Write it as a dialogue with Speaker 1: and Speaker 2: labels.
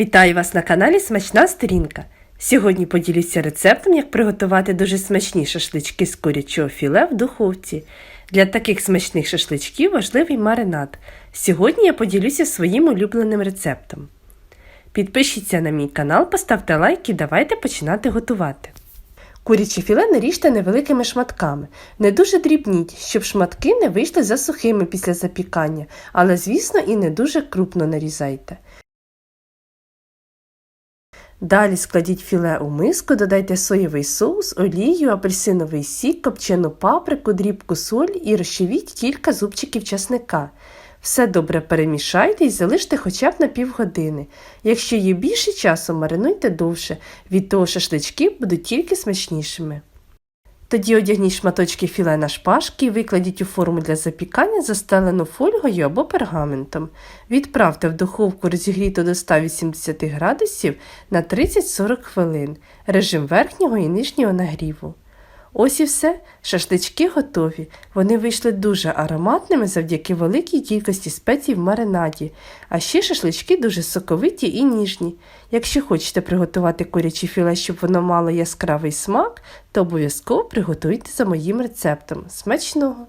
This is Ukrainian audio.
Speaker 1: Вітаю вас на каналі Смачна Сторінка. Сьогодні поділюся рецептом, як приготувати дуже смачні шашлички з курячого філе в духовці. Для таких смачних шашличків важливий маринад. Сьогодні я поділюся своїм улюбленим рецептом. Підпишіться на мій канал, поставте лайк і давайте починати готувати. Куряче філе наріжте невеликими шматками. Не дуже дрібніть, щоб шматки не вийшли засухими після запікання, але, звісно, і не дуже крупно нарізайте. Далі складіть філе у миску, додайте соєвий соус, олію, апельсиновий сік, копчену паприку, дрібку соль і розчавіть кілька зубчиків часника. Все добре перемішайте і залиште хоча б на півгодини. Якщо є більше часу, маринуйте довше, від того шашлички будуть тільки смачнішими. Тоді одягніть шматочки філе на шпажки і викладіть у форму для запікання, застелену фольгою або пергаментом. Відправте в духовку розігріту до 180 градусів на 30-40 хвилин, режим верхнього і нижнього нагріву. Ось і все, шашлички готові. Вони вийшли дуже ароматними завдяки великій кількості спецій в маринаді, а ще шашлички дуже соковиті і ніжні. Якщо хочете приготувати куряче філе, щоб воно мало яскравий смак, то обов'язково приготуйте за моїм рецептом. Смачного!